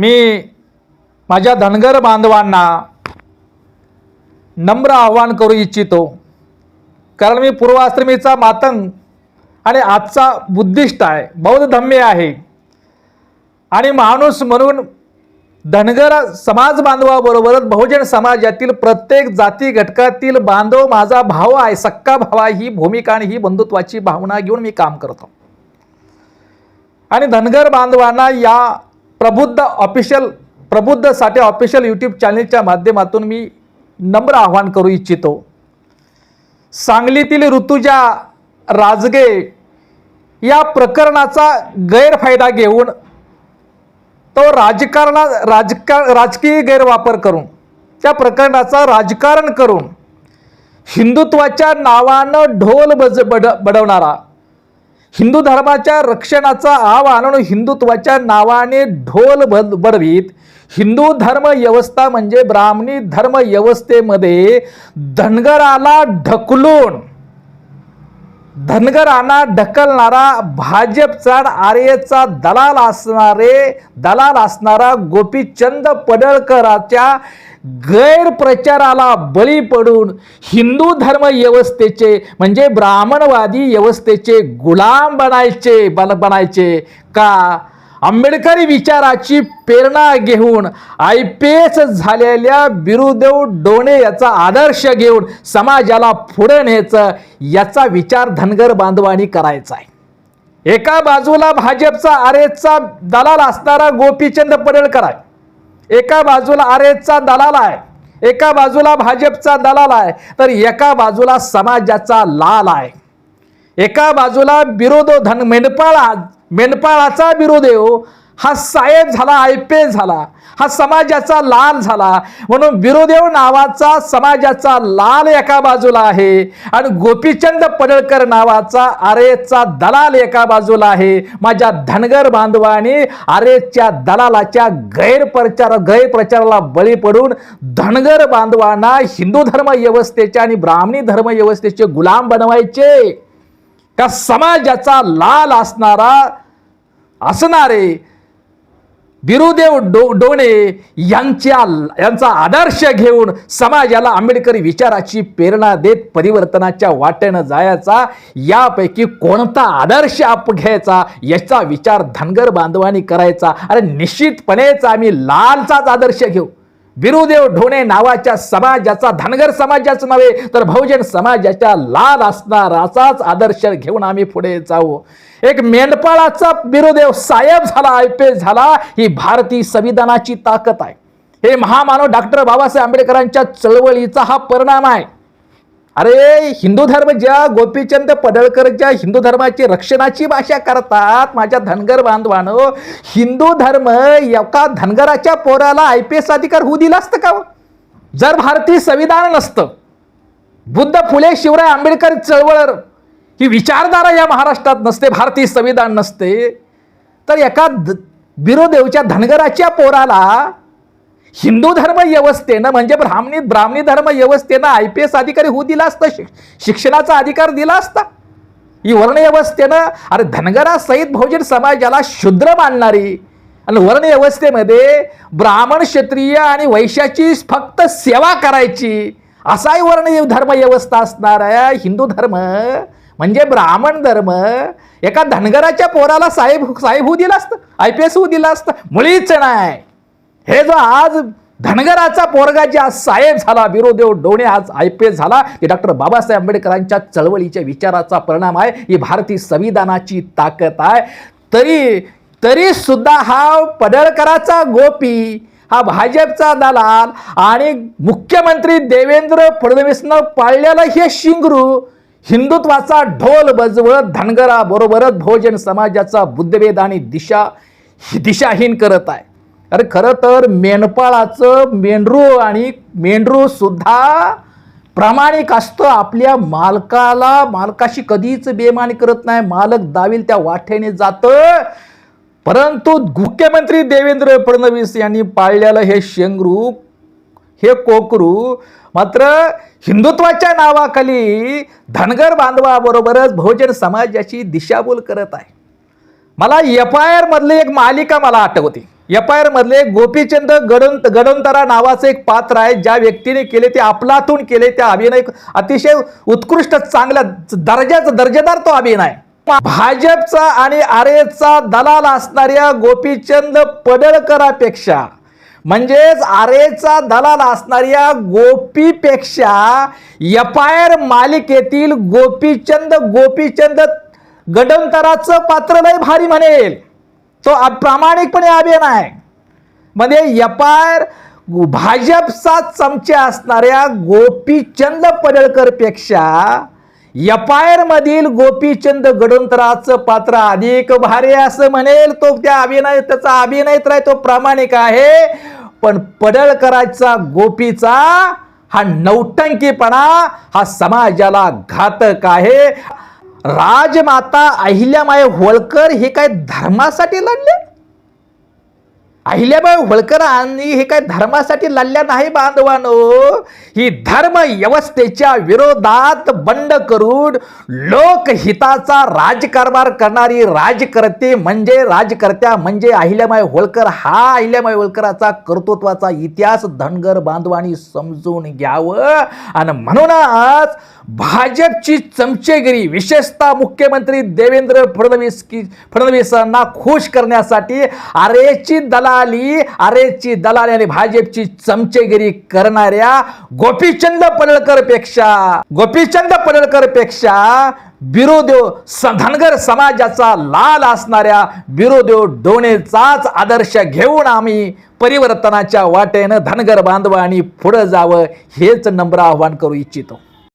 मी माझ्या धनगर बांधवांना नम्र आव्हान करू इच्छितो. कारण मी पूर्वाश्रमीचा मातंग आणि आजचा बुद्धिस्ट आहे बौद्ध धम्य आहे. आणि माणूस म्हणून धनगर समाज बांधवाबरोबरच बहुजन समाजातील प्रत्येक जाती घटकातील बांधव माझा भाव आहे सक्का भावा ही भूमिका आणि ही बंधुत्वाची भावना घेऊन मी काम करतो. आणि धनगर बांधवांना या प्रबुद्ध ऑफिशियल प्रबुद्धसाठी ऑफिशियल यूट्यूब चॅनलच्या माध्यमातून मी नम्र आव्हान करू इच्छितो. सांगलीतील ऋतुजा राजगे या प्रकरणाचा गैरफायदा घेऊन तो राजकारणा राजका राजकीय गैरवापर करून त्या प्रकरणाचा राजकारण करून हिंदुत्वाच्या नावानं ढोल बज बड बडवणारा हिंदू धर्माच्या रक्षणाचा आवाहन आणि हिंदुत्वाच्या नावाने ढोल बद बडवीत हिंदू धर्म व्यवस्था म्हणजे ब्राह्मणी धर्म व्यवस्थेमध्ये धनगराला ढकलून धनगरांना ढकलणारा भाजपचा आर्यचा दलाल असणारे दलाल असणारा गोपीचंद पडळकराच्या गैरप्रचाराला बळी पडून हिंदू धर्म व्यवस्थेचे म्हणजे ब्राह्मणवादी व्यवस्थेचे गुलाम बनायचे बन बनायचे का? आंबेडकरी विचाराची प्रेरणा घेऊन आय पी एस झालेल्या बिरुदेव डोणे याचा आदर्श घेऊन समाजाला पुढे न्यायचं याचा विचार धनगर बांधवानी करायचा आहे. एका बाजूला भाजपचा आरेचा दलाल असणारा गोपीचंद पडळकर आहे. एका बाजूला आरेचा दलाल आहे. एका बाजूला भाजपचा दलाल आहे. तर एका बाजूला समाजाचा लाल आहे. एका बाजूला बिरोदो धन मेंढपाळा मेंढपाळाचा बिरोदेव हो. हा. साहेब झाला आय पी एस झाला. हा समाजाचा लाल झाला. म्हणून बिरोदेव हो नावाचा समाजाचा लाल एका बाजूला आहे आणि गोपीचंद पडळकर नावाचा आरेचा दलाल एका बाजूला आहे. माझ्या धनगर बांधवाने आरेच्या दलालाच्या गैरप्रचार गैरप्रचाराला बळी पडून धनगर बांधवांना हिंदू धर्म व्यवस्थेचे आणि ब्राह्मणी धर्म व्यवस्थेचे गुलाम बनवायचे. का समाजाचा लाल असणारा असणारे बिरुदेव डो डोणे यांच्या यांचा आदर्श घेऊन समाजाला आंबेडकरी विचाराची प्रेरणा देत परिवर्तनाच्या वाटेनं जायचा यापैकी कोणता आदर्श आप घ्यायचा याचा विचार धनगर बांधवांनी करायचा. अरे निश्चितपणेच आम्ही लालचाच आदर्श घेऊ. बिरुदेव ढोणे नावाच्या समाजाचा धनगर समाजाच नव्हे तर बहुजन समाजाच्या लाल असणाराचाच आदर्श घेऊन आम्ही पुढे जाऊ. एक मेंढपाळाचा बिरुदेव साहेब झाला आय पी एस झाला ही भारतीय संविधानाची ताकद आहे. हे महामानव डॉक्टर बाबासाहेब आंबेडकरांच्या चळवळीचा हा परिणाम आहे. अरे हिंदू धर्म ज्या गोपीचंद पडळकर ज्या हिंदू धर्माची रक्षणाची भाषा करतात माझ्या धनगर बांधवानं हिंदू धर्म एका धनगराच्या पोराला आय पी एस अधिकार होऊ दिला असतं का? जर भारतीय संविधान नसतं बुद्ध फुले शिवराय आंबेडकर चळवळ ही विचारधारा या महाराष्ट्रात नसते भारतीय संविधान नसते तर एका द- बिरोदेवच्या धनगराच्या पोराला हिंदू धर्म व्यवस्थेनं म्हणजे ब्राह्मणी ब्राह्मणी धर्म व्यवस्थेनं आय पी एस अधिकारी होऊ दिला असतं शिक- शिक्षणाचा अधिकार दिला असता. ही वर्ण व्यवस्थेनं अरे धनगरासहित बहुजन समाजाला शूद्र मानणारी आणि वर्ण व्यवस्थेमध्ये ब्राह्मण क्षत्रिय आणि वैश्याची फक्त सेवा करायची असाही वर्ण धर्म व्यवस्था असणारा हिंदू धर्म म्हणजे ब्राह्मण धर्म एका धनगराच्या पोराला साहेब साहेब होऊ दिला असतं आय पी एस होऊ दिला असतं. मुळीच नाही. हे जो आज धनगराचा पोरगा जे आज साहेब झाला बिरोदेव डोणे आज आय पी एस झाला हे डॉक्टर बाबासाहेब आंबेडकरांच्या चळवळीच्या विचाराचा परिणाम आहे ही भारतीय संविधानाची ताकद आहे. तरी तरी सुद्धा हा पडळकराचा गोपी हा भाजपचा दलाल आणि मुख्यमंत्री देवेंद्र फडणवीसनं पाळलेलं हे शिंगरू हिंदुत्वाचा ढोल बजवत धनगराबरोबरच बहुजन समाजाचा बुद्धभेद आणि दिशा दिशाहीन करत आहे. अरे खरं तर मेंढपाळाचं मेंढरू आणि मेंढरू सुद्धा प्रामाणिक असतो. आपल्या मालकाला मालकाशी कधीच बेमानी करत नाही. मालक दावील त्या वाटेने जातं. परंतु मुख्यमंत्री देवेंद्र फडणवीस यांनी पाळलेलं हे शेंगरू हे कोकरू मात्र हिंदुत्वाच्या नावाखाली धनगर बांधवाबरोबरच बहुजन समाजाची दिशाभूल करत आहे. मला एफ आय आरमधली एक मालिका मला आठवते. एफ आय आर मधले गोपीचंद गडंत गडंतरा नावाचं एक पात्र आहे. ज्या व्यक्तीने केले ते आपलातून केले. त्या अभिनय अतिशय उत्कृष्ट चांगल्या दर्जाचा दर्जेदार तो अभिनय भाजपचा आणि आरेचा दलाल असणाऱ्या गोपीचंद पडळकरापेक्षा म्हणजेच आरेचा दलाल असणाऱ्या गोपीपेक्षा एफ आय आर मालिकेतील गोपीचंद गोपीचंद गडंतराचं पात्र लय भारी म्हणेल. तो प्रामाणिकपणे अभियान आहे. म्हणजे एफ भाजपचा चमचे असणाऱ्या गोपीचंद पडळकरपेक्षा मधील गोपीचंद गडोंतराचं पात्र अधिक भारी असं म्हणेल. तो त्या अभिनय त्याचा अभिनय तर आहे तो प्रामाणिक आहे. पण पडळकराचा गोपीचा हा नौटंकीपणा हा समाजाला घातक आहे. राजमाता अहिल्यामाय होळकर हे काय धर्मासाठी लढले? अहिल्याबाई होळकरांनी हे काय धर्मासाठी लढल्या नाही बांधवानो? ही धर्म व्यवस्थेच्या विरोधात बंड करून लोकहिताचा राजकारभार करणारी राजकर्ते म्हणजे राजकर्त्या म्हणजे अहिल्याबाई होळकर. हा अहिल्याबाई होळकराचा कर्तृत्वाचा इतिहास धनगर बांधवांनी समजून घ्यावं. आणि म्हणूनच भाजपची चमचेगिरी विशेषतः मुख्यमंत्री देवेंद्र फडणवीस की फडणवीसांना खुश करण्यासाठी आरेची दलाली आरेची दलाली आणि भाजपची चमचेगिरी करणाऱ्या गोपीचंद पडळकरपेक्षा गोपीचंद पडळकरपेक्षा बिरोदेव धनगर समाजाचा लाल असणाऱ्या बिरोदेव डोणेचाच आदर्श घेऊन आम्ही परिवर्तनाच्या वाटेनं धनगर बांधवांनी पुढं जावं हेच नम्र आव्हान करू इच्छितो.